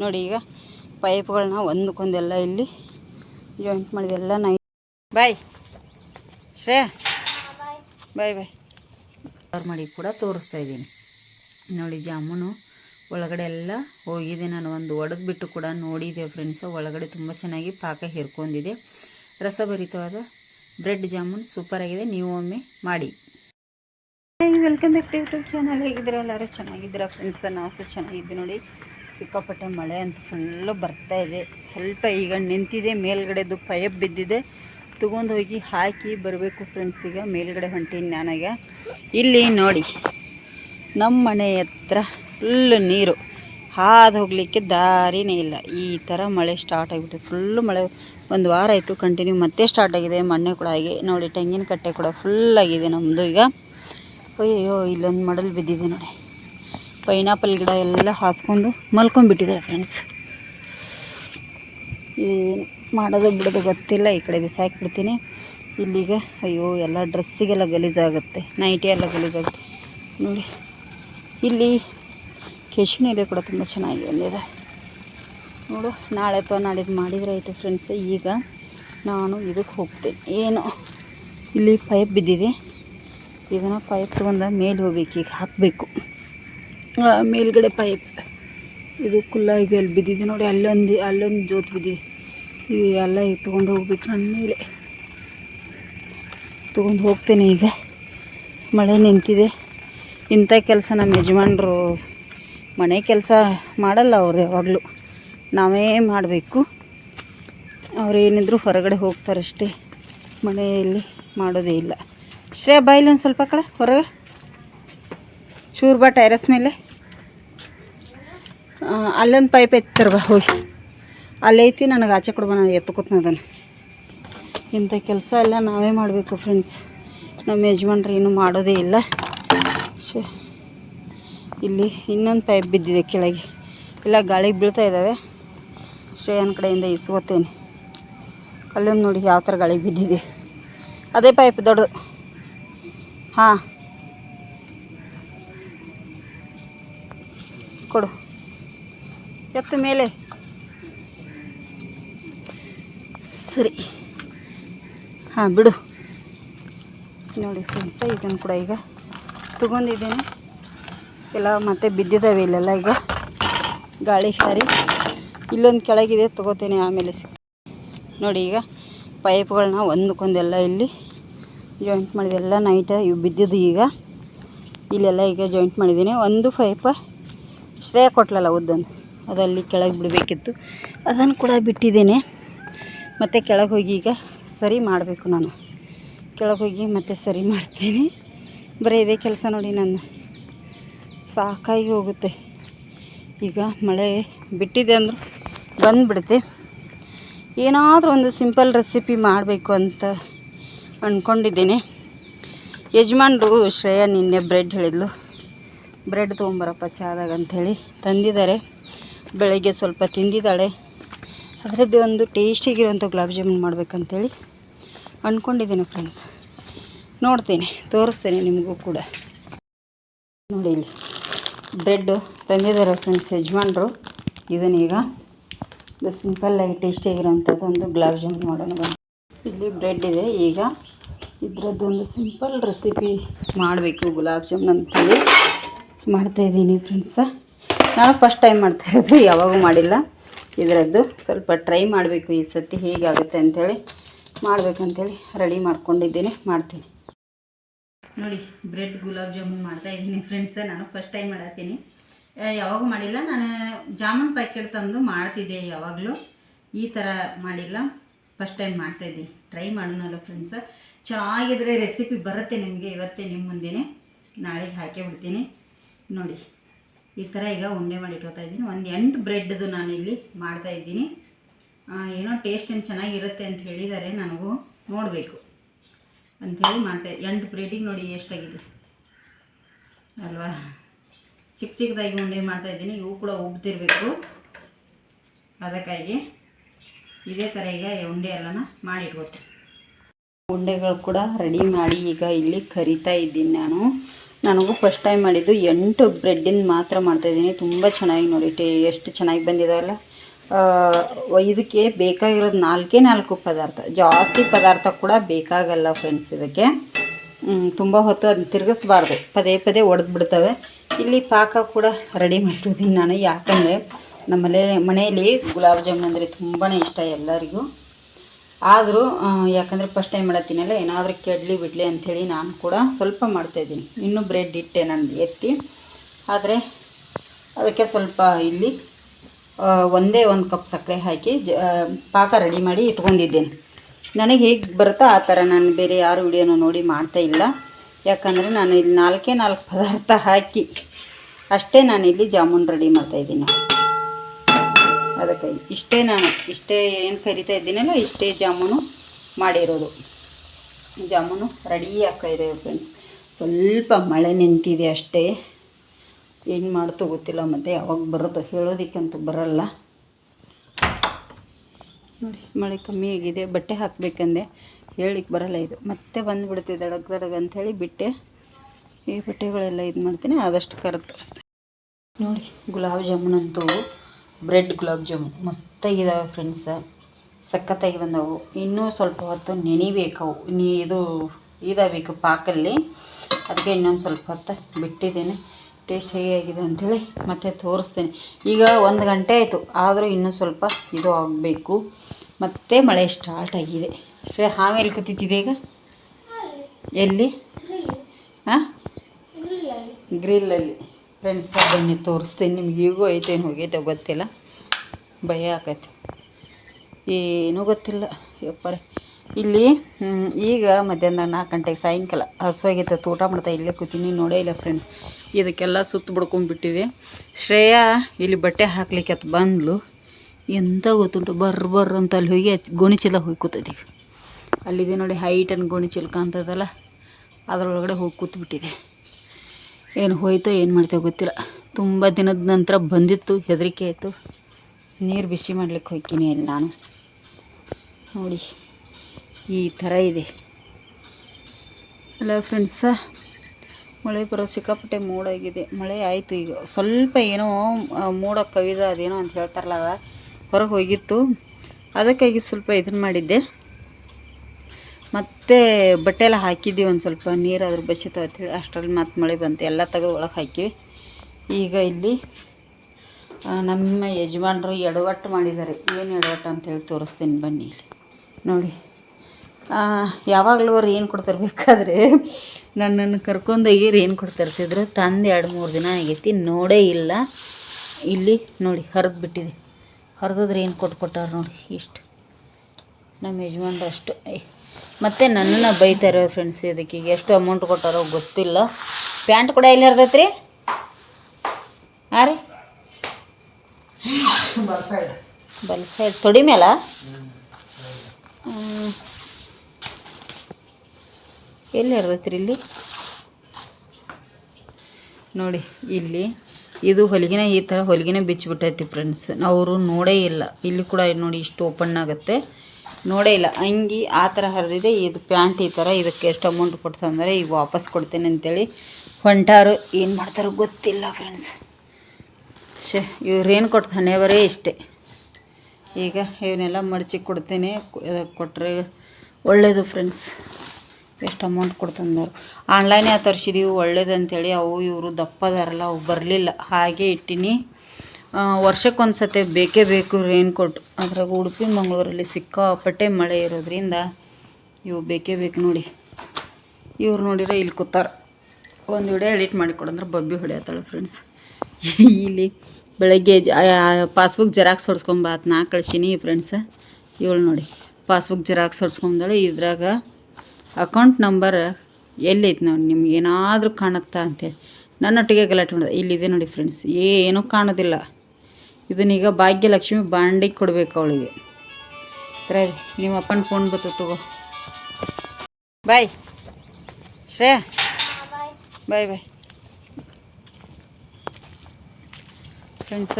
ನೋಡಿ ಈಗ ಪೈಪ್ಗಳನ್ನ ಒಂದಕ್ಕೊಂದೆಲ್ಲ ಇಲ್ಲಿ ಜಾಯಿಂಟ್ ಮಾಡಿದೆಲ್ಲ ನೈ ಬಾಯ್. ಶ್ರೇಯ. ಬಾಯ್ ಬಾಯ್. ಕವರ್ ಮಾಡಿ ಕೂಡ ತೋರಿಸ್ತಾ ಇದ್ದೀನಿ. ನೋಡಿ ಜಾಮೂನು ಒಳಗಡೆ ಎಲ್ಲ ಹೋಗಿದೆ. ನಾನು ಒಂದು ಒಡೆದು ಬಿಟ್ಟು ಕೂಡ ನೋಡಿದೆ ಫ್ರೆಂಡ್ಸ್ ಒಳಗಡೆ ತುಂಬ ಚೆನ್ನಾಗಿ ಪಾಕ ಹಿರ್ಕೊಂಡಿದೆ. ರಸಭರಿತವಾದ ಬ್ರೆಡ್ ಜಾಮೂನ್ ಸೂಪರ್ ಆಗಿದೆ. ನೀವು ಒಮ್ಮೆ ಮಾಡಿ. Welcome back to YouTube channel ಹೇಗಿದ್ದೀರಾ? ಎಲ್ಲರೂ ಚೆನ್ನಾಗಿದ್ದೀರಾ ಫ್ರೆಂಡ್ಸ್ ನಾವು ಸಹ ಚೆನ್ನಾಗಿದ್ದೆ ನೋಡಿ. ಸಿಕ್ಕಾಪಟ್ಟೆ ಮಳೆ ಅಂತ ಫುಲ್ಲು ಬರ್ತಾ ಇದೆ. ಸ್ವಲ್ಪ ಈಗ ನಿಂತಿದೆ ಮೇಲ್ಗಡೆದು ಪೈಪ್ ಬಿದ್ದಿದೆ. ತಗೊಂಡು ಹೋಗಿ ಹಾಕಿ ಬರಬೇಕು ಫ್ರೆಂಡ್ಸ್ ಈಗ, ಮೇಲ್ಗಡೆ ಹೊಂಟೀನಿ ನನಗೆ ಇಲ್ಲಿ ನೋಡಿ ನಮ್ಮ ಮನೆ ಹತ್ರ ಫುಲ್ಲು ನೀರು. ಹಾದು ಹೋಗಲಿಕ್ಕೆ ದಾರಿನೇ ಇಲ್ಲ. ಈ ಥರ ಮಳೆ ಸ್ಟಾರ್ಟ್ ಆಗಿಬಿಟ್ಟಿದೆ. ಫುಲ್ಲು ಮಳೆ ಒಂದು ವಾರ ಆಯಿತು ಕಂಟಿನ್ಯೂ ಮತ್ತೆ ಸ್ಟಾರ್ಟ್ ಆಗಿದೆ. ಮಣ್ಣೆ ಕೂಡ ಆಗಿ. ನೋಡಿ, ತೆಂಗಿನ ಕಟ್ಟೆ ಕೂಡ ಫುಲ್ ಆಗಿದೆ ನಮ್ಮದು ಈಗ. ಅಯ್ಯೋ ಇಲ್ಲೊಂದು ಮಡಲ್ ಬಿದ್ದಿದೆ ನೋಡಿ. ಪೈನಾಪಲ್ ಗಿಡ ಎಲ್ಲ ಹಾಸ್ಕೊಂಡು ಮಲ್ಕೊಂಡ್ಬಿಟ್ಟಿದೆ ಫ್ರೆಂಡ್ಸ್. ಏನು ಮಾಡೋದು ಬಿಡೋದು ಗೊತ್ತಿಲ್ಲ, ಈ ಕಡೆ ಬಿಸಾಕ್ಬಿಡ್ತೀನಿ. ಇಲ್ಲಿಗೆ ಅಯ್ಯೋ, ಎಲ್ಲ ಡ್ರೆಸ್ಸಿಗೆಲ್ಲ ಗಲೀಜಾಗುತ್ತೆ. ನೈಟಿ ಎಲ್ಲ ಗಲೀಜಾಗುತ್ತೆ. ನೋಡಿ, ಇಲ್ಲಿ ಕೆಶಿನ ಎಲೆ ಕೂಡ ತುಂಬ ಚೆನ್ನಾಗಿ ಬಂದಿದೆ. ನೋಡು, ನಾಳೆ ಅಥವಾ ನಾಡಿದ್ದು ಮಾಡಿದರೆ ಆಯಿತು ಫ್ರೆಂಡ್ಸ್. ಈಗ ನಾನು ಇದಕ್ಕೆ ಹೋಗ್ತೇನೆ. ಏನು, ಇಲ್ಲಿ ಪೈಪ್ ಬಿದ್ದಿದೆ. ಇದನ್ನು ಪೈಪ್ ತೊಗೊಂಡ ಮೇಲೆ ಹೋಗ್ಬೇಕು, ಈಗ ಹಾಕಬೇಕು. ಮೇಲ್ಗಡೆ ಪೈಪ್ ಇದು ಕುಲ್ಲಾಗಿ ಅಲ್ಲಿ ಬಿದ್ದಿದೆ ನೋಡಿ, ಅಲ್ಲೊಂದು ಅಲ್ಲೊಂದು ಜೋತ್ ಬಿದ್ದಿದೆ. ಇವು ಎಲ್ಲ ತೊಗೊಂಡು ಹೋಗ್ಬೇಕು ನನ್ನ ಮೇಲೆ. ತೊಗೊಂಡು ಹೋಗ್ತೇನೆ ಈಗ. ಮಳೆ ನಿಂತಿದೆ. ಇಂಥ ಕೆಲಸ ನಮ್ಮ ಯಜಮಾನರು, ಮನೆ ಕೆಲಸ ಮಾಡಲ್ಲ ಅವ್ರು ಯಾವಾಗಲೂ. ನಾವೇ ಮಾಡಬೇಕು. ಅವ್ರು ಏನಿದ್ರು ಹೊರಗಡೆ ಹೋಗ್ತಾರಷ್ಟೇ. ಮನೆಯಲ್ಲಿ ಮಾಡೋದೇ ಇಲ್ಲ. ಶ್ರೇಯ ಬಾಯಿಲಿ ಒಂದು ಸ್ವಲ್ಪ ಕಡೆ ಹೊರಗೆ. ಚೂರು ಬಾ ಟೈರಸ್ ಮೇಲೆ. ಅಲ್ಲೊಂದು ಪೈಪ್ ಎತ್ತರ ಬಾ ಹೋಗಿ ಅಲ್ಲೈತಿ ನನಗೆ ಆಚೆ ಕೊಡ್ಬ ನಾನು ಎತ್ಕೋತೀನಿ ಅದನ್ನು. ಇಂಥ ಕೆಲಸ ಎಲ್ಲ ನಾವೇ ಮಾಡಬೇಕು ಫ್ರೆಂಡ್ಸ್ ನಮ್ಮ ಯಜಮಾನ್ರು ಏನು ಮಾಡೋದೇ ಇಲ್ಲ. ಶ ಇಲ್ಲಿ ಇನ್ನೊಂದು ಪೈಪ್ ಬಿದ್ದಿದೆ ಕೆಳಗೆ. ಇಲ್ಲ ಗಾಳಿಗೆ ಬೀಳ್ತಾ ಇದ್ದಾವೆ ಶ್ರೇಯನ್ ಕಡೆಯಿಂದ ಇಸ್ಕೋತೇನೆ ಅಲ್ಲೊಂದು ನೋಡಿ ಯಾವ ಥರ ಗಾಳಿಗೆ ಬಿದ್ದಿದೆ. ಅದೇ ಪೈಪ್ ದೊಡ್ಡದು. ಹಾಂ. ಕೊಡು. ಎತ್ತ ಮೇಲೆ. ಸರಿ. ಹಾಂ, ಬಿಡು. ನೋಡಿ ಫ್ರೆಂಡ್ಸ ಇದನ್ನು ಕೂಡ ಈಗ ತೊಗೊಂಡಿದ್ದೀನಿ. ಎಲ್ಲ ಮತ್ತೆ ಬಿದ್ದಿದ್ದಾವೆ ಇಲ್ಲೆಲ್ಲ ಈಗ. ಗಾಳಿ ಸಾರಿ. ಇಲ್ಲೊಂದು ಕೆಳಗಿದೆ, ತೊಗೋತೀನಿ ಆಮೇಲೆ ನೋಡಿ ಈಗ ಪೈಪ್ಗಳನ್ನ ಒಂದಕ್ಕೊಂದೆಲ್ಲ ಇಲ್ಲಿ ಜಾಯಿಂಟ್ ಮಾಡಿದೆ. ಎಲ್ಲ ನೈಟ್ ಇವು ಬಿದ್ದಿದ್ದು ಈಗ. ಇಲ್ಲೆಲ್ಲ ಈಗ ಜಾಯಿಂಟ್ ಮಾಡಿದ್ದೀನಿ. ಒಂದು ಪೈಪ ಶ್ರೇಯ ಕೊಟ್ಲಲ್ಲ ಉದ್ದೊಂದು ಅದಲ್ಲಿ ಕೆಳಗೆ ಬಿಡಬೇಕಿತ್ತು. ಅದನ್ನು ಕೂಡ ಬಿಟ್ಟಿದ್ದೇನೆ. ಮತ್ತು ಕೆಳಗೆ ಹೋಗಿ ಈಗ ಸರಿ ಮಾಡಬೇಕು ನಾನು. ಕೆಳಗೆ ಹೋಗಿ ಮತ್ತೆ ಸರಿ ಮಾಡ್ತೀನಿ. ಬರೀ ಇದೇ ಕೆಲಸ ನೋಡಿ ನಾನು ಸಾಕಾಗಿ ಹೋಗುತ್ತೆ. ಈಗ ಮಳೆ ಬಿಟ್ಟಿದೆ ಅಂದ್ರೆ ಬಂದುಬಿಡುತ್ತೆ. ಏನಾದರೂ ಒಂದು ಸಿಂಪಲ್ ರೆಸಿಪಿ ಮಾಡಬೇಕು ಅಂತ ಅಂದ್ಕೊಂಡಿದ್ದೇನೆ. ಯಜಮಾನ್ರು ಶ್ರೇಯ ನಿನ್ನೆ ಬ್ರೆಡ್ ಹೇಳಿದ್ಲು. ಬ್ರೆಡ್ ತೊಗೊಂಬರಪ್ಪ ಚಾದಾಗ ಅಂಥೇಳಿ ತಂದಿದ್ದಾರೆ. ಬೆಳಗ್ಗೆ ಸ್ವಲ್ಪ ತಿಂದಿದ್ದಾಳೆ. ಅದರದ್ದೇ ಒಂದು ಟೇಸ್ಟಿಗಿರುವಂಥ ಗುಲಾಬ್ ಜಾಮೂನ್ ಮಾಡ್ಬೇಕಂತೇಳಿ ಅಂದ್ಕೊಂಡಿದ್ದೀನಿ ಫ್ರೆಂಡ್ಸ್ ನೋಡ್ತೀನಿ, ತೋರಿಸ್ತೇನೆ ನಿಮಗೂ ಕೂಡ. ನೋಡಿ ಇಲ್ಲಿ ಬ್ರೆಡ್ಡು ತಂದಿದ್ದಾರೆ ಫ್ರೆಂಡ್ಸ್ ಯಜಮಾನ್ರು. ಇದನ್ನೀಗ ಇದು ಸಿಂಪಲ್ಲಾಗಿ ಟೇಸ್ಟಿಯಾಗಿರೋಂಥದ್ದು ಒಂದು ಗುಲಾಬ್ ಜಾಮೂನ್ ಮಾಡೋಣ. ಇಲ್ಲಿ ಬ್ರೆಡ್ ಇದೆ, ಈಗ ಇದರದ್ದೊಂದು ಸಿಂಪಲ್ ರೆಸಿಪಿ ಮಾಡಬೇಕು ಗುಲಾಬ್ ಜಾಮೂನ್ ಅಂತೇಳಿ ಮಾಡ್ತಾಯಿದ್ದೀನಿ ಫ್ರೆಂಡ್ಸ ನಾನು ಫಸ್ಟ್ ಟೈಮ್ ಮಾಡ್ತಾ ಇರೋದು, ಯಾವಾಗೂ ಮಾಡಿಲ್ಲ. ಇದರದ್ದು ಸ್ವಲ್ಪ ಟ್ರೈ ಮಾಡಬೇಕು ಈ ಸತಿ ಹೇಗಾಗುತ್ತೆ ಅಂಥೇಳಿ ಮಾಡಬೇಕಂತೇಳಿ ರೆಡಿ ಮಾಡ್ಕೊಂಡಿದ್ದೀನಿ, ಮಾಡ್ತೀನಿ. ನೋಡಿ ಬ್ರೆಡ್ ಗುಲಾಬ್ ಜಾಮೂನ್ ಮಾಡ್ತಾ ಇದ್ದೀನಿ ಫ್ರೆಂಡ್ಸ ನಾನು ಫಸ್ಟ್ ಟೈಮ್ ಮಾಡತ್ತೀನಿ. ಯಾವಾಗೂ ಮಾಡಿಲ್ಲ. ನಾನು ಜಾಮೂನ್ ಪ್ಯಾಕೆಟ್ ತಂದು ಮಾಡ್ತಿದ್ದೆ ಯಾವಾಗಲೂ. ಈ ಥರ ಮಾಡಿಲ್ಲ. ಫಸ್ಟ್ ಟೈಮ್ ಮಾಡ್ತಾಯಿದ್ದೀನಿ ಟ್ರೈ ಮಾಡೋಣಲ್ಲ ಫ್ರೆಂಡ್ಸ ಚೆನ್ನಾಗಿದ್ರೆ ರೆಸಿಪಿ ಬರುತ್ತೆ ನಿಮಗೆ ಇವತ್ತೇ ನಿಮ್ಮ ಮುಂದೆನೇ. ನಾಳೆಗೆ ಹಾಕೇ ಬಿಡ್ತೀನಿ. ನೋಡಿ ಈ ಥರ ಈಗ ಉಂಡೆ ಮಾಡಿ ಇಟ್ಕೊತಾ ಇದ್ದೀನಿ. ಒಂದು ಎಂಟು ಬ್ರೆಡ್ದು ನಾನಿಲ್ಲಿ ಮಾಡ್ತಾ ಇದ್ದೀನಿ. ಆ, ಏನೋ ಟೇಸ್ಟ್ ಏನು ಚೆನ್ನಾಗಿರುತ್ತೆ ಅಂತ ಹೇಳಿದ್ದಾರೆ ನನಗೂ. ನೋಡಬೇಕು. ಅಂಥೇಳಿ ಮಾಡ್ತಾ ಎಂಟು ಬ್ರೆಡಿಗೆ ನೋಡಿ ಎಷ್ಟಾಗಿದೆ. ಅಲ್ವಾ? ಚಿಕ್ಕ ಚಿಕ್ಕದಾಗಿ ಉಂಡೆ ಮಾಡ್ತಾ ಇದ್ದೀನಿ. ಇವು ಕೂಡ ಉಬ್ಬುತ್ತಿರಬೇಕು ಅದಕ್ಕಾಗಿ ಇದೇ ಥರ ಈಗ ಉಂಡೆ ಎಲ್ಲನ ಮಾಡಿ ಇಟ್ಕೊತೀನಿ. ಉಂಡೆಗಳು ಕೂಡ ರೆಡಿ ಮಾಡಿ ಈಗ ಇಲ್ಲಿ ಕರಿತಾ ಇದ್ದೀನಿ ನಾನು. ನನಗೂ ಫಸ್ಟ್ ಟೈಮ್ ಮಾಡಿದ್ದು ಎಂಟು ಬ್ರೆಡ್ಡಿನ ಮಾತ್ರ ಮಾಡ್ತಾಯಿದ್ದೀನಿ ತುಂಬ ಚೆನ್ನಾಗಿ ನೋಡಿ, ಟೇ, ಎಷ್ಟು ಚೆನ್ನಾಗಿ ಬಂದಿದಾವಲ್ಲ ಇದಕ್ಕೆ ಬೇಕಾಗಿರೋದು ನಾಲ್ಕೇ ನಾಲ್ಕು ಪದಾರ್ಥ. ಜಾಸ್ತಿ ಪದಾರ್ಥ ಕೂಡ ಬೇಕಾಗಲ್ಲ ಫ್ರೆಂಡ್ಸ್ ಇದಕ್ಕೆ. ತುಂಬ ಹೊತ್ತು ಅದನ್ನ ತಿರುಗಿಸ್ಬಾರ್ದು. ಪದೇ ಪದೇ ಒಡೆದು ಬಿಡ್ತವೆ ಇಲ್ಲಿ ಪಾಕ ಕೂಡ ರೆಡಿ ಮಾಡ್ತಿದ್ದೀನಿ ನಾನು. ಯಾಕಂದರೆ ನಮ್ಮಲ್ಲೇ, ಮನೆಯಲ್ಲಿ ಗುಲಾಬ್ ಜಾಮೂನ್ ಅಂದರೆ ತುಂಬಾ ಇಷ್ಟ ಎಲ್ಲರಿಗೂ. ಆದರೂ ಯಾಕಂದರೆ ಫಸ್ಟ್ ಟೈಮ್ ಮಾಡತ್ತೀನಲ್ಲ, ಏನಾದರೂ ಕೆಡ್ಲಿ ಬಿಡಲಿ ಅಂಥೇಳಿ ನಾನು ಕೂಡ ಸ್ವಲ್ಪ ಮಾಡ್ತಾಯಿದ್ದೀನಿ ಇನ್ನೂ ಬ್ರೆಡ್ ಇಟ್ಟೆ ನಾನು ಎತ್ತಿ, ಆದರೆ ಅದಕ್ಕೆ ಸ್ವಲ್ಪ ಇಲ್ಲಿ ಒಂದೇ ಒಂದು ಕಪ್ ಸಕ್ಕರೆ ಹಾಕಿ, ಜ ಪಾಕ ರೆಡಿ ಮಾಡಿ ಇಟ್ಕೊಂಡಿದ್ದೇನೆ. ನನಗೆ ಹೇಗೆ ಬರುತ್ತೋ ಆ ಥರ ನಾನು ಬೇರೆ ಯಾರು ವಿಡಿಯೋನೂ ನೋಡಿ ಮಾಡ್ತಾ ಇಲ್ಲ. ಯಾಕಂದರೆ ನಾನು ಇಲ್ಲಿ ನಾಲ್ಕೇ ನಾಲ್ಕು ಪದಾರ್ಥ ಹಾಕಿ, ಅಷ್ಟೇ ನಾನು ಇಲ್ಲಿ ಜಾಮೂನ್ ರೆಡಿ ಮಾಡ್ತಾಯಿದ್ದೀನಿ ಅದಕ್ಕೆ ಇಷ್ಟೇ ನಾನು, ಇಷ್ಟೇ ಏನು ಕರಿತಾ ಇದ್ದೀನಲ್ಲ, ಇಷ್ಟೇ ಜಾಮೂನು ಮಾಡಿರೋದು. ಜಾಮೂನು ರೆಡಿ ಆಗ್ತಾಯಿದೆ ಫ್ರೆಂಡ್ಸ್ ಸ್ವಲ್ಪ ಮಳೆ ನಿಂತಿದೆ ಅಷ್ಟೇ. ಏನು ಮಾಡ್ತೋ ಗೊತ್ತಿಲ್ಲ, ಮತ್ತು ಯಾವಾಗ ಬರುತ್ತೋ ಹೇಳೋದಕ್ಕಂತೂ ಬರಲ್ಲ. ನೋಡಿ, ಮಳೆ ಕಮ್ಮಿ ಆಗಿದೆ. ಬಟ್ಟೆ ಹಾಕಬೇಕಂದೆ. ಹೇಳಿಕ್ಕೆ ಬರಲ್ಲ ಇದು. ಮತ್ತೆ ಬಂದುಬಿಡುತ್ತೆ ದಡಗ್ ದಡಗ್ ಅಂಥೇಳಿ ಬಿಟ್ಟೆ. ಈ ಬಟ್ಟೆಗಳೆಲ್ಲ ಇದು ಮಾಡ್ತೀನಿ ಆದಷ್ಟು ಕರೆದು ನೋಡಿ, ಗುಲಾಬ್ ಜಾಮೂನ್ ಅಂತೂ ಬ್ರೆಡ್ ಗುಲಾಬ್ ಜಾಮ್ ಮಸ್ತಾಗಿದ್ದಾವೆ ಫ್ರೆಂಡ್ಸ ಸಖತ್ತಾಗಿ ಬಂದವು. ಇನ್ನೂ ಸ್ವಲ್ಪ ಹೊತ್ತು ನೆನಿಬೇಕು. ನೀ ಇದು ಇದಾಗಬೇಕು ಪಾಕಲ್ಲಿ. ಅದಕ್ಕೆ ಇನ್ನೊಂದು ಸ್ವಲ್ಪ ಹೊತ್ತು ಬಿಟ್ಟಿದ್ದೇನೆ. ಟೇಸ್ಟ್ ಹೇಗಾಗಿದೆ ಅಂಥೇಳಿ ಮತ್ತೆ ತೋರಿಸ್ತೇನೆ. ಈಗ ಒಂದು ಗಂಟೆ ಆಯಿತು. ಆದರೂ ಇನ್ನೂ ಸ್ವಲ್ಪ ಇದು ಆಗಬೇಕು. ಮತ್ತೆ ಮಳೆ ಸ್ಟಾರ್ಟ್ ಆಗಿದೆ. ಶ್ರೇ ಹಾವೇಲಿ ಕೂತಿದ್ದಿದೆ ಈಗ? ಎಲ್ಲಿ? ಹಾಂ ಗ್ರಿಲ್ಲಲ್ಲಿ ಫ್ರೆಂಡ್ಸ್ ಬನ್ನಿ, ತೋರಿಸ್ತೀನಿ. ನಿಮ್ಗೆ ಈಗೂ ಐತೇನು ಹೋಗೈತೆ ಗೊತ್ತಿಲ್ಲ. ಭಯ ಆಕೈತಿ. ಏನೂ ಗೊತ್ತಿಲ್ಲ. ಯಪ್ಪರೆ. ಇಲ್ಲಿ ಈಗ ಮಧ್ಯಾಹ್ನ ನಾಲ್ಕು ಗಂಟೆಗೆ ಸಾಯಂಕಾಲ ಹಸುವಾಗೈತೆ ಊಟ ಮಾಡ್ತಾ ಇಲ್ಲೇ ಕೂತೀನಿ. ನೋಡೇ ಇಲ್ಲ ಫ್ರೆಂಡ್ಸ್ ಇದಕ್ಕೆಲ್ಲ ಸುತ್ತು ಬಿಡ್ಕೊಂಡ್ಬಿಟ್ಟಿದೆ. ಶ್ರೇಯಾ, ಇಲ್ಲಿ ಬಟ್ಟೆ ಹಾಕ್ಲಿಕ್ಕೆ ಅಂತ ಬಂದ್ಲು. ಎಂಥ ಗೊತ್ತುಂಟು ಬರ್ರ ಬರ್ರ ಅಂತ ಅಲ್ಲಿ ಹೋಗಿ ಹಚ್- ಗೋಣಿ ಚೀಲ ಹೋಗಿ ಕೂತೈತಿ ಅಲ್ಲಿದೆ ನೋಡಿ ಹೈಟ್ ಅನ್ನು ಗೋಣಿ ಚೀಲ ಕಾಣ್ತದಲ್ಲ. ಅದರೊಳಗಡೆ ಹೋಗಿ ಕೂತ್ಬಿಟ್ಟಿದೆ. ಏನು ಹೋಯ್ತೋ ಏನು ಮಾಡ್ತೇವೆ ಗೊತ್ತಿಲ್ಲ. ತುಂಬ ದಿನದ ನಂತರ ಬಂದಿತ್ತು, ಹೆದರಿಕೆ ಆಯಿತು. ನೀರು ಬಿಸಿ ಮಾಡ್ಲಿಕ್ಕೆ ಹೋಯ್ತೀನಿ ಅಲ್ಲಿ ನಾನು. ನೋಡಿ, ಈ ಥರ ಇದೆ. ಅಲ್ಲ ಫ್ರೆಂಡ್ಸ ಮಳೆ ಬರೋ ಸಿಕ್ಕಾಪಟ್ಟೆ ಮೋಡಾಗಿದೆ. ಮಳೆ ಆಯಿತು ಈಗ. ಸ್ವಲ್ಪ ಏನೋ ಮೂಡೋ ಕವಿದ ಅದೇನೋ ಅಂತ ಹೇಳ್ತಾರಲ್ಲ, ಹೊರಗೆ ಹೋಗಿತ್ತು. ಅದಕ್ಕಾಗಿ ಸ್ವಲ್ಪ ಇದನ್ನು ಮಾಡಿದ್ದೆ. ಮತ್ತೆ ಬಟ್ಟೆ ಎಲ್ಲ ಹಾಕಿದ್ದೀವಿ ಒಂದು ಸ್ವಲ್ಪ ನೀರು ಅದ್ರ ಬಸಿತ ಅಂತೇಳಿ ಅಷ್ಟರಲ್ಲಿ ಮತ್ತೆ ಮಳೆ ಬಂತು. ಎಲ್ಲ ತೆಗೆದು ಒಳಗೆ ಹಾಕಿವಿ. ಈಗ ಇಲ್ಲಿ ನಮ್ಮ ಯಜಮಾನರು ಎಡವಟ್ಟು ಮಾಡಿದ್ದಾರೆ. ಏನು ಎಡವಟ್ಟು ಅಂತೇಳಿ ತೋರಿಸ್ತೀನಿ ಬನ್ನಿ ಇಲ್ಲಿ. ನೋಡಿ. ಯಾವಾಗಲೂ ಅವ್ರು ಏನು ಕೊಡ್ತಾರೆ ನನ್ನನ್ನು ನನ್ನನ್ನು ಏರು ಏನು ಕೊಡ್ತಿರ್ತಿದ್ರು. ತಂದು ಎರಡು ಮೂರು ದಿನ ಆಗೈತಿ. ನೋಡೇ ಇಲ್ಲ. ಇಲ್ಲಿ ನೋಡಿ, ಹರಿದು ಬಿಟ್ಟಿದೆ. ಹರಿದ್ರೆ ಏನು ಕೊಟ್ಟು ಕೊಟ್ಟಾರ ನೋಡಿ, ಇಷ್ಟು. ನಮ್ಮ ಯಜಮಾನ್ರು ಅಷ್ಟು. ಮತ್ತೆ ನನ್ನನ್ನು ಬೈತಾರೆ ಫ್ರೆಂಡ್ಸ್ ಇದಕ್ಕೆ. ಎಷ್ಟು ಅಮೌಂಟ್ ಕೊಟ್ಟಾರೋ ಗೊತ್ತಿಲ್ಲ. ಪ್ಯಾಂಟ್ ಕೂಡ ಎಲ್ಲಿ ಹರಿದೈತ್ರಿ? ಹಾಂ ರೀ? ಬಲ್ ಸೈಡ್ ತೊಡಿ ಮೇಲ ಎಲ್ಲಿ ಎಲ್ಲಿ ರೀ ಇಲ್ಲಿ? ನೋಡಿ, ಇಲ್ಲಿ. ಇದು ಹೊಲಿಗೆನ ಈ ಥರ ಹೊಲಿಗೆನ ಬಿಚ್ಚಿಬಿಟ್ಟೈತಿ ಫ್ರೆಂಡ್ಸ್ ಅವರು ನೋಡೇ ಇಲ್ಲ. ಇಲ್ಲಿ ಕೂಡ ನೋಡಿ ಇಷ್ಟು ಓಪನ್ ಆಗುತ್ತೆ. ನೋಡೇ ಇಲ್ಲ. ಅಂಗಿ ಆ ಥರ ಹರಿದಿದೆ. ಇದು ಪ್ಯಾಂಟ್ ಈ ಥರ ಇದಕ್ಕೆ ಎಷ್ಟು ಅಮೌಂಟ್ ಕೊಡ್ತಂದರೆ ಈಗ ವಾಪಸ್ ಕೊಡ್ತೇನೆ ಅಂತೇಳಿ ಹೊಂಟಾರು. ಏನು ಮಾಡ್ತಾರೋ ಗೊತ್ತಿಲ್ಲ ಫ್ರೆಂಡ್ಸ್ ಶೇ ಇವ್ರೇನು ಕೊಟ್ಟು ಹಣೆಯವರೇ ಇಷ್ಟೇ. ಈಗ ಇವನ್ನೆಲ್ಲ ಮಡಚಿ ಕೊಡ್ತೇನೆ. ಕೊಟ್ಟರೆ ಒಳ್ಳೆಯದು ಫ್ರೆಂಡ್ಸ್ ಎಷ್ಟು ಅಮೌಂಟ್ ಕೊಡ್ತಂದರು. ಆನ್ಲೈನೇ ತರಿಸಿದೀವಿ, ಒಳ್ಳೇದು ಅಂತೇಳಿ. ಅವು ಇವರು ದಪ್ಪದಾರಲ್ಲ, ಅವು ಬರಲಿಲ್ಲ. ಹಾಗೆ ಇಟ್ಟಿನಿ. ವರ್ಷಕ್ಕೊಂದು ಸತಿ ಬೇಕೇ ಬೇಕು ರೇನ್ ಕೋಟ್ ಅದ್ರಾಗ ಉಡುಪಿ, ಮಂಗಳೂರಲ್ಲಿ ಸಿಕ್ಕಾಪಟ್ಟೆ ಮಳೆ ಇರೋದ್ರಿಂದ ಇವು ಬೇಕೇ ಬೇಕು ನೋಡಿ. ಇವ್ರು ನೋಡಿದ್ರೆ ಇಲ್ಲಿ ಕೂತಾರ. ಒಂದು ವಿಡಿಯೋ ಎಡಿಟ್ ಮಾಡಿಕೊಡಂದ್ರೆ ಬಬ್ಬಿ ಹೊಡೆಯತ್ತಾಳೆ ಫ್ರೆಂಡ್ಸ್ ಇಲ್ಲಿ ಬೆಳಗ್ಗೆ ಪಾಸ್ಬುಕ್ ಜೆರಾಕ್ಸ್ ಹೊಡ್ಸ್ಕೊಂಬ ನಾ ಕಳಿಸೀನಿ ಫ್ರೆಂಡ್ಸ್ ಇವಳು ನೋಡಿ ಪಾಸ್ಬುಕ್ ಜೆರಾಕ್ಸ್ ಹೊಡ್ಸ್ಕೊಂಬಂದಾಳೆ ಇದ್ರಾಗ ಅಕೌಂಟ್ ನಂಬರ್ ಎಲ್ಲೈತೆ ನೋಡಿ ನಿಮ್ಗೆ ಏನಾದರೂ ಕಾಣುತ್ತಾ ಅಂತೇಳಿ. ನನ್ನೊಟ್ಟಿಗೆ ಗಲಾಟೆ ಮಾಡಿದೆ, ಇಲ್ಲಿದೆ ನೋಡಿ ಫ್ರೆಂಡ್ಸ್ ಏನೂ ಕಾಣೋದಿಲ್ಲ. ಇದನ್ನೀಗ ಭಾಗ್ಯಲಕ್ಷ್ಮಿ ಬಾಂಡಿಗೆ ಕೊಡಬೇಕು ಅವಳಿಗೆ. ಥರ ನಿಮ್ಮ ಅಪ್ಪನ ಫೋನ್ ಬತ್ತು ತಗೋ. ಬಾಯ್. ಶ್ರೇಯಾ ಬಾಯ್ ಬಾಯ್. ಫ್ರೆಂಡ್ಸ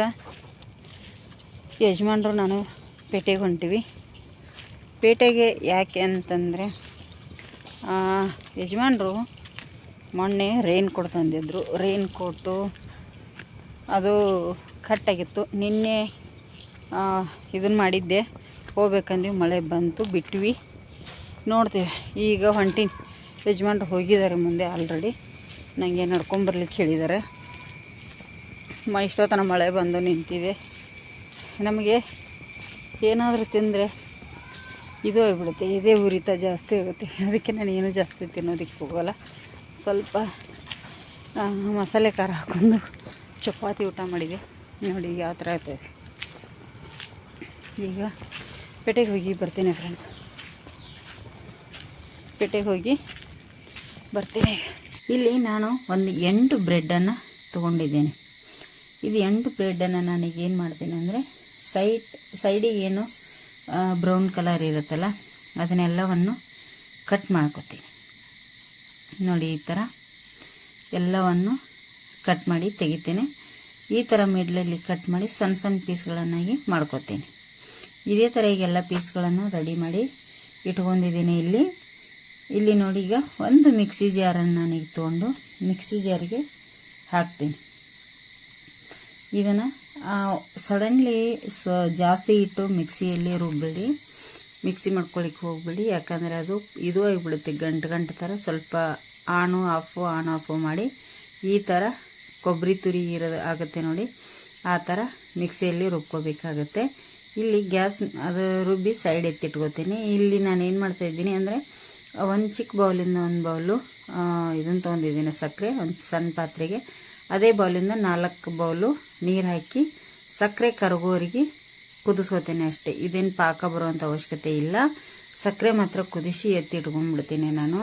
ಯಜಮಾನ್ರು ನಾನು ಪೇಟೆಗೆ ಹೊಂಟಿವಿ. ಪೇಟೆಗೆ ಯಾಕೆ ಅಂತಂದರೆ ಯಜಮಾನ್ರು ಮೊನ್ನೆ ರೈನ್ ಕೋಟ್ ತಂದಿದ್ರು. ರೈನ್ ಕೋಟು ಅದು ಕಟ್ಟಾಗಿತ್ತು ನಿನ್ನೆ ಇದನ್ನು ಮಾಡಿದ್ದೆ. ಹೋಗ್ಬೇಕಂದ್ವಿ ಮಳೆ ಬಂತು, ಬಿಟ್ವಿ. ನೋಡ್ತೀವಿ. ಈಗ ಹೊಂಟಿನ ಯಜಮಾನ್ರು ಹೋಗಿದ್ದಾರೆ ಮುಂದೆ ಆಲ್ರೆಡಿ ನನಗೆ ನಡ್ಕೊಂಬರ್ಲಿಕ್ಕೆ ಹೇಳಿದ್ದಾರೆ. ಮ, ಇಷ್ಟೊತ್ತನ ಮಳೆ ಬಂದು ನಿಂತಿದೆ. ನಮಗೆ ಏನಾದರೂ ತಿಂದರೆ ಇದು ಆಗಿಬಿಡುತ್ತೆ. ಇದೇ ಉರಿತ ಜಾಸ್ತಿ ಆಗುತ್ತೆ. ಅದಕ್ಕೆ ನಾನು ಏನು ಜಾಸ್ತಿ ತಿನ್ನೋದಕ್ಕೆ ಹೋಗೋಲ್ಲ. ಸ್ವಲ್ಪ ಮಸಾಲೆ ಖಾರ ಹಾಕೊಂಡು ಚಪಾತಿ ಊಟ ಮಾಡಿದೆ. ನೋಡಿ ಯಾವ ಥರ ಆಗ್ತಾಯಿದೆ ಈಗ ಪೇಟೆಗೆ ಹೋಗಿ ಬರ್ತೀನಿ ಫ್ರೆಂಡ್ಸ್ ಪೇಟೆಗೆ ಹೋಗಿ ಬರ್ತೀನಿ. ಇಲ್ಲಿ ನಾನು ಒಂದು ಎಂಟು ಬ್ರೆಡ್ಡನ್ನು ತೊಗೊಂಡಿದ್ದೇನೆ. ಇದು ಎಂಟು ಬ್ರೆಡ್ಡನ್ನು ನಾನೀಗ ಏನು ಮಾಡ್ತೀನಿ ಅಂದರೆ ಸೈಡ್ ಸೈಡಿಗೆ ಏನು ಬ್ರೌನ್ ಕಲರ್ ಇರುತ್ತಲ್ಲ, ಅದನ್ನೆಲ್ಲವನ್ನು ಕಟ್ ಮಾಡ್ಕೊತೀನಿ. ನೋಡಿ ಈ ಥರ ಎಲ್ಲವನ್ನು ಕಟ್ ಮಾಡಿ ತೆಗಿತೇನೆ. ಈ ಥರ ಮಿಡ್ಲಲ್ಲಿ ಕಟ್ ಮಾಡಿ ಸಣ್ಣ ಸಣ್ಣ ಪೀಸ್ಗಳನ್ನಾಗಿ ಮಾಡ್ಕೊತೀನಿ. ಇದೇ ಥರ ಈಗ ಎಲ್ಲ ಪೀಸ್ಗಳನ್ನು ರೆಡಿ ಮಾಡಿ ಇಟ್ಕೊಂಡಿದ್ದೀನಿ ಇಲ್ಲಿ. ಇಲ್ಲಿ ನೋಡಿ ಈಗ ಒಂದು ಮಿಕ್ಸಿ ಜಾರನ್ನು ನಾನೀಗ ತೊಗೊಂಡು ಮಿಕ್ಸಿ ಜಾರಿಗೆ ಹಾಕ್ತೀನಿ. ಇದನ್ನು ಸಡನ್ಲಿ ಸ, ಜಾಸ್ತಿ ಇಟ್ಟು ಮಿಕ್ಸಿಯಲ್ಲಿ ರುಬ್ಬೇಡಿ. ಮಿಕ್ಸಿ ಮಾಡ್ಕೊಳಿಕ್ಕೆ ಹೋಗ್ಬೇಡಿ. ಯಾಕಂದರೆ ಅದು ಇದು ಆಗಿಬಿಡುತ್ತೆ, ಗಂಟು ಗಂಟು ಥರ ಸ್ವಲ್ಪ ಆನು ಆಫು ಆನ್ ಆಫು ಮಾಡಿ ಈ ಥರ ಕೊಬ್ಬರಿ ತುರಿ ಇರೋದು ಆಗುತ್ತೆ ನೋಡಿ. ಆ ಥರ ಮಿಕ್ಸಿಯಲ್ಲಿ ರುಬ್ಕೋಬೇಕಾಗತ್ತೆ. ಇಲ್ಲಿ ಗ್ಯಾಸ್ ಅದು ರುಬ್ಬಿ ಸೈಡ್ ಎತ್ತಿಟ್ಕೋತೀನಿ. ಇಲ್ಲಿ ನಾನು ಏನು ಮಾಡ್ತಾ ಇದ್ದೀನಿ ಅಂದರೆ ಒಂದು ಚಿಕ್ಕ ಬೌಲಿಂದ ಒಂದು ಬೌಲು ಇದನ್ನು ತೊಗೊಂಡಿದ್ದೀನಿ ಸಕ್ಕರೆ ಒಂದು ಸಣ್ಣ ಪಾತ್ರೆಗೆ. ಅದೇ ಬೌಲಿಂದ ನಾಲ್ಕು ಬೌಲು ನೀರು ಹಾಕಿ ಸಕ್ಕರೆ ಕರಗೋರಿಗೆ ಕುದಿಸ್ಕೋತೀನಿ ಅಷ್ಟೇ. ಇದೇನು ಪಾಕ ಬರುವಂಥ ಅವಶ್ಯಕತೆ ಇಲ್ಲ. ಸಕ್ಕರೆ ಮಾತ್ರ ಕುದಿಸಿ ಎತ್ತಿ ಇಟ್ಕೊಂಡ್ಬಿಡ್ತೀನಿ ನಾನು.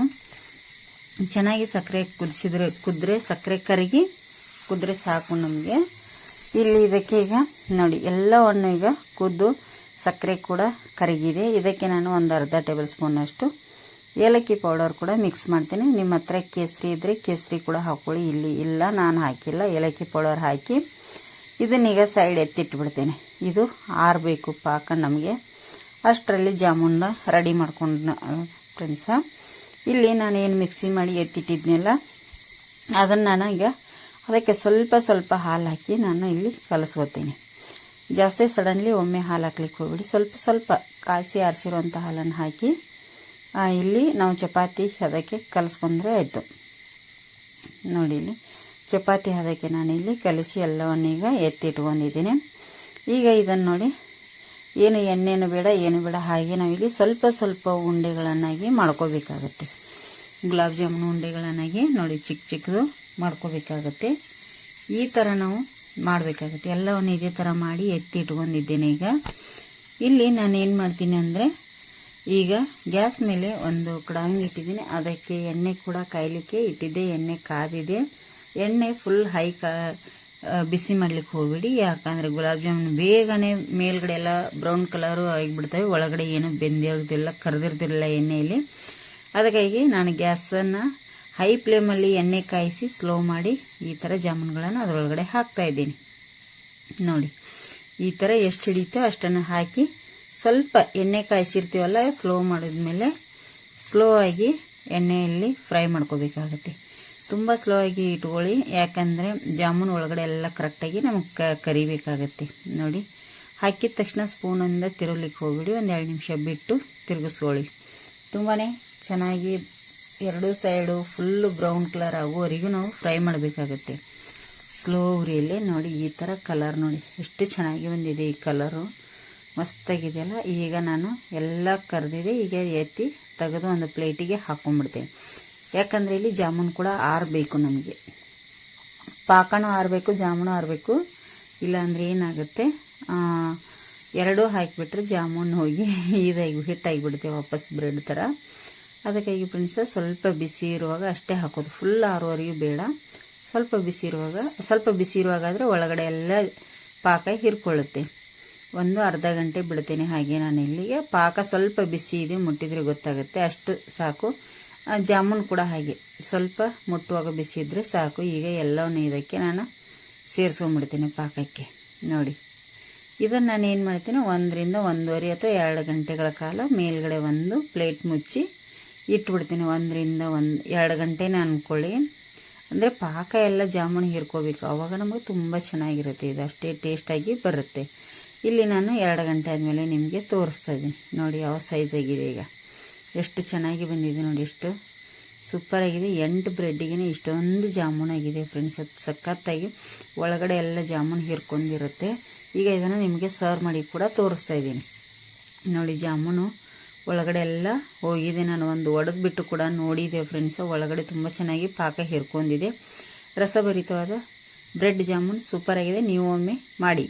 ಚೆನ್ನಾಗಿ ಸಕ್ಕರೆ ಕುದಿಸಿದ್ರೆ, ಕುದ್ರೆ ಸಕ್ಕರೆ ಕರಗಿ ಕುದ್ರೆ ಸಾಕು ನಮಗೆ. ಇಲ್ಲಿ ಇದಕ್ಕೆ ಈಗ ನೋಡಿ ಎಲ್ಲವನ್ನು ಈಗ ಕುದ್ದು ಸಕ್ಕರೆ ಕೂಡ ಕರಗಿದೆ. ಇದಕ್ಕೆ ನಾನು ಒಂದು ಅರ್ಧ ಟೇಬಲ್ ಸ್ಪೂನಷ್ಟು ಏಲಕ್ಕಿ ಪೌಡರ್ ಕೂಡ ಮಿಕ್ಸ್ ಮಾಡ್ತೀನಿ. ನಿಮ್ಮ ಹತ್ರ ಕೇಸರಿ ಇದ್ದರೆ ಕೇಸರಿ ಕೂಡ ಹಾಕೊಳ್ಳಿ. ಇಲ್ಲಿ ಇಲ್ಲ, ನಾನು ಹಾಕಿಲ್ಲ. ಏಲಕ್ಕಿ ಪೌಡರ್ ಹಾಕಿ ಇದನ್ನೀಗ ಸೈಡ್ ಎತ್ತಿಟ್ಬಿಡ್ತೇನೆ. ಇದು ಆರಬೇಕು ಪಾಕ ನಮಗೆ. ಅಷ್ಟರಲ್ಲಿ ಜಾಮೂನ್ನ ರೆಡಿ ಮಾಡ್ಕೊಂಡು ಫ್ರೆಂಡ್ಸ ಇಲ್ಲಿ ನಾನು ಏನು ಮಿಕ್ಸಿ ಮಾಡಿ ಎತ್ತಿಟ್ಟಿದ್ನೆಲ್ಲ, ಅದನ್ನು ನಾನು ಈಗ ಅದಕ್ಕೆ ಸ್ವಲ್ಪ ಸ್ವಲ್ಪ ಹಾಲು ಹಾಕಿ ನಾನು ಇಲ್ಲಿ ಕಲಸ್ಕೋತೀನಿ. ಜಾಸ್ತಿ ಸಡನ್ಲಿ ಒಮ್ಮೆ ಹಾಲು ಹಾಕ್ಲಿಕ್ಕೆ ಹೋಗ್ಬಿಡಿ. ಸ್ವಲ್ಪ ಸ್ವಲ್ಪ ಕಾಯಿಸಿ ಆರಿಸಿರುವಂಥ ಹಾಲನ್ನು ಹಾಕಿ ಇಲ್ಲಿ ನಾವು ಚಪಾತಿ ಅದಕ್ಕೆ ಕಲಸ್ಕೊಂಡ್ರೆ ಆಯಿತು. ನೋಡಿ ಇಲ್ಲಿ ಚಪಾತಿ ಹದಕ್ಕೆ ಇಲ್ಲಿ ಕಲಸಿ ಎಲ್ಲವನ್ನೀಗ ಎತ್ತಿಟ್ಕೊಂಡಿದ್ದೀನಿ. ಈಗ ಇದನ್ನು ನೋಡಿ, ಏನು ಎಣ್ಣೆನು ಬೇಡ, ಏನು ಬೇಡ, ಹಾಗೆ ನಾವಿಲ್ಲಿ ಸ್ವಲ್ಪ ಸ್ವಲ್ಪ ಉಂಡೆಗಳನ್ನಾಗಿ ಮಾಡ್ಕೋಬೇಕಾಗತ್ತೆ. ಗುಲಾಬ್ ಜಾಮೂನು ಉಂಡೆಗಳನ್ನಾಗಿ ನೋಡಿ ಚಿಕ್ಕ ಚಿಕ್ಕದು. ಮಾಡ್ಕೋಬೇಕಾಗತ್ತೆ. ಈ ಥರ ನಾವು ಮಾಡಬೇಕಾಗತ್ತೆ. ಎಲ್ಲವನ್ನು ಇದೇ ಥರ ಮಾಡಿ ಎತ್ತಿ ಇಟ್ಕೊಂಡಿದ್ದೇನೆ ಈಗ. ಇಲ್ಲಿ ನಾನು ಏನು ಮಾಡ್ತೀನಿ ಅಂದರೆ, ಈಗ ಗ್ಯಾಸ್ ಮೇಲೆ ಒಂದು ಕಡಾಯಿನ ಇಟ್ಟಿದ್ದೀನಿ. ಅದಕ್ಕೆ ಎಣ್ಣೆ ಕೂಡ ಕಾಯಲಿಕ್ಕೆ ಇಟ್ಟಿದ್ದೆ. ಎಣ್ಣೆ ಕಾದಿದೆ. ಎಣ್ಣೆ ಫುಲ್ ಹೈ ಕಾ ಬಿಸಿ ಮಾಡ್ಲಿಕ್ಕೆ ಹೋಗ್ಬಿಡಿ. ಯಾಕಂದರೆ ಗುಲಾಬ್ ಜಾಮೂನ್ ಬೇಗನೆ ಮೇಲ್ಗಡೆ ಎಲ್ಲ ಬ್ರೌನ್ ಕಲರು ಆಗಿಬಿಡ್ತವೆ. ಒಳಗಡೆ ಏನು ಬೆಂದಿರೋದಿಲ್ಲ ಕರೆದಿರ್ತಿರಲಿಲ್ಲ ಎಣ್ಣೆಯಲ್ಲಿ. ಅದಕ್ಕಾಗಿ ನಾನು ಗ್ಯಾಸನ್ನು ಹೈ ಫ್ಲೇಮಲ್ಲಿ ಎಣ್ಣೆ ಕಾಯಿಸಿ ಸ್ಲೋ ಮಾಡಿ ಈ ಥರ ಜಾಮೂನ್ಗಳನ್ನು ಅದರೊಳಗಡೆ ಹಾಕ್ತಾ ಇದ್ದೀನಿ. ನೋಡಿ, ಈ ಥರ ಎಷ್ಟು ಹಿಡಿತೋ ಅಷ್ಟನ್ನು ಹಾಕಿ ಸ್ವಲ್ಪ ಎಣ್ಣೆ ಕಾಯಿಸಿರ್ತೀವಲ್ಲ, ಸ್ಲೋ ಮಾಡಿದ್ಮೇಲೆ ಸ್ಲೋ ಆಗಿ ಎಣ್ಣೆಯಲ್ಲಿ ಫ್ರೈ ಮಾಡ್ಕೋಬೇಕಾಗತ್ತೆ. ತುಂಬ ಸ್ಲೋ ಆಗಿ ಇಟ್ಕೊಳ್ಳಿ, ಯಾಕಂದರೆ ಜಾಮೂನ್ ಒಳಗಡೆ ಎಲ್ಲ ಕರೆಕ್ಟಾಗಿ ನಮಗೆ ಕ, ಕರಿಬೇಕಾಗತ್ತೆ. ನೋಡಿ, ಹಾಕಿದ ತಕ್ಷಣ ಸ್ಪೂನಿಂದ ತಿರುಗ್ಲಿಕ್ಕೆ ಹೋಗ್ಬಿಡಿ, ಒಂದು ಎರಡು ನಿಮಿಷ ಬಿಟ್ಟು ತಿರುಗಿಸ್ಕೊಳ್ಳಿ. ತುಂಬಾ ಚೆನ್ನಾಗಿ ಎರಡೂ ಸೈಡು ಫುಲ್ಲು ಬ್ರೌನ್ ಕಲರ್ ಆಗುವವರೆಗೂ ನಾವು ಫ್ರೈ ಮಾಡಬೇಕಾಗುತ್ತೆ. ಸ್ಲೋ ಉರಿಯಲ್ಲಿ ನೋಡಿ ಈ ಥರ ಕಲರ್ ನೋಡಿ ಎಷ್ಟು ಚೆನ್ನಾಗಿ ಬಂದಿದೆ ಈ ಕಲರು ಮಸ್ತಾಗಿದೆಯಲ್ಲ? ಈಗ ನಾನು ಎಲ್ಲ ಕರೆದಿದೆ, ಈಗ ಎತ್ತಿ ತೆಗೆದು ಒಂದು ಪ್ಲೇಟಿಗೆ ಹಾಕೊಂಡ್ಬಿಡ್ತೇನೆ. ಯಾಕಂದರೆ ಇಲ್ಲಿ ಜಾಮೂನ್ ಕೂಡ ಆರಬೇಕು ನಮಗೆ. ಪಾಕನೂ ಆರಬೇಕು, ಜಾಮೂನು ಆರಬೇಕು. ಇಲ್ಲಾಂದರೆ ಏನಾಗುತ್ತೆ? ಎರಡೂ ಹಾಕಿಬಿಟ್ರೆ ಜಾಮೂನ್ ಹೋಗಿ ಇದಾಗಿ ಹಿಟ್ಟಾಗಿಬಿಡುತ್ತೆ ವಾಪಸ್ ಬ್ರೆಡ್ ಥರ ಅದಕ್ಕಾಗಿ ಫ್ರೆಂಡ್ಸ್ ಸ್ವಲ್ಪ ಬಿಸಿ ಇರುವಾಗ ಅಷ್ಟೇ ಹಾಕೋದು. ಫುಲ್ ಆರೋವರೆಗೂ ಬೇಡ. ಸ್ವಲ್ಪ ಬಿಸಿ ಇರುವಾಗ, ಸ್ವಲ್ಪ ಬಿಸಿ ಇರುವಾಗ ಆದರೆ ಒಳಗಡೆ ಎಲ್ಲ ಪಾಕ ಹಿರ್ಕೊಳ್ಳುತ್ತೆ. ಒಂದು ಅರ್ಧ ಗಂಟೆ ಬಿಡ್ತೇನೆ ಹಾಗೆ ನಾನು ಇಲ್ಲಿಗೆ. ಪಾಕ ಸ್ವಲ್ಪ ಬಿಸಿ ಇದೆ, ಮುಟ್ಟಿದ್ರೆ ಗೊತ್ತಾಗುತ್ತೆ. ಅಷ್ಟು ಸಾಕು. ಜಾಮೂನ್ ಕೂಡ ಹಾಗೆ. ಸ್ವಲ್ಪ ಮುಟ್ಟುವಾಗ ಬಿಸಿ ಇದ್ದರೆ ಸಾಕು. ಈಗ ಎಲ್ಲವನ್ನು ಇದಕ್ಕೆ ನಾನು ಸೇರಿಸ್ಕೊಂಡ್ಬಿಡ್ತೀನಿ ಪಾಕಕ್ಕೆ. ನೋಡಿ. ಇದನ್ನು ನಾನು ಏನು ಮಾಡ್ತೀನಿ? ಒಂದರಿಂದ ಒಂದೂವರೆ ಅಥವಾ ಎರಡು ಗಂಟೆಗಳ ಕಾಲ ಮೇಲ್ಗಡೆ ಒಂದು ಪ್ಲೇಟ್ ಮುಚ್ಚಿ ಇಟ್ಬಿಡ್ತೀನಿ ಒಂದರಿಂದ ಒಂದು ಎರಡು ಗಂಟೆನ ಅಂದ್ಕೊಳ್ಳಿ ಅಂದರೆ ಪಾಕ ಎಲ್ಲ ಜಾಮೂನ್ ಹೀರ್ಕೋಬೇಕು. ಅವಾಗ ನಮಗೆ ತುಂಬ ಚೆನ್ನಾಗಿರುತ್ತೆ. ಇದು ಅಷ್ಟೇ ಟೇಸ್ಟಾಗಿ ಬರುತ್ತೆ. ಇಲ್ಲಿ ನಾನು ಎರಡು ಗಂಟೆ ಆದಮೇಲೆ ನಿಮಗೆ ತೋರಿಸ್ತಾ ಇದ್ದೀನಿ. ನೋಡಿ ಯಾವ ಸೈಜ್ ಆಗಿದೆ ಈಗ. ಎಷ್ಟು ಚೆನ್ನಾಗಿ ಬಂದಿದೆ ನೋಡಿ ಎಷ್ಟು ಸೂಪರ್ ಆಗಿದೆ. ಎಂಟು ಬ್ರೆಡ್ಡಿಗೆ ಇಷ್ಟೊಂದು ಜಾಮೂನ್ ಆಗಿದೆ ಫ್ರೆಂಡ್ಸ್ ಅದು ಸಖತ್ತಾಗಿ ಒಳಗಡೆ ಎಲ್ಲ ಜಾಮೂನ್ ಹೀರ್ಕೊಂಡಿರುತ್ತೆ. ಈಗ ಇದನ್ನು ನಿಮಗೆ ಸರ್ವ್ ಮಾಡಿ ಕೂಡ ತೋರಿಸ್ತಾ ಇದ್ದೀನಿ. ನೋಡಿ ಜಾಮೂನು ಒಳಗಡೆ ಎಲ್ಲ ಹೋಗಿದೆ. ನಾನು ಒಂದು ಒಡೆದು ಬಿಟ್ಟು ಕೂಡ ನೋಡಿದೆ ಫ್ರೆಂಡ್ಸ್ ಒಳಗಡೆ ತುಂಬ ಚೆನ್ನಾಗಿ ಪಾಕ ಹಿರ್ಕೊಂಡಿದೆ. ರಸಭರಿತವಾದ ಬ್ರೆಡ್ ಜಾಮೂನ್ ಸೂಪರ್ ಆಗಿದೆ. ನೀವು ಒಮ್ಮೆ ಮಾಡಿ.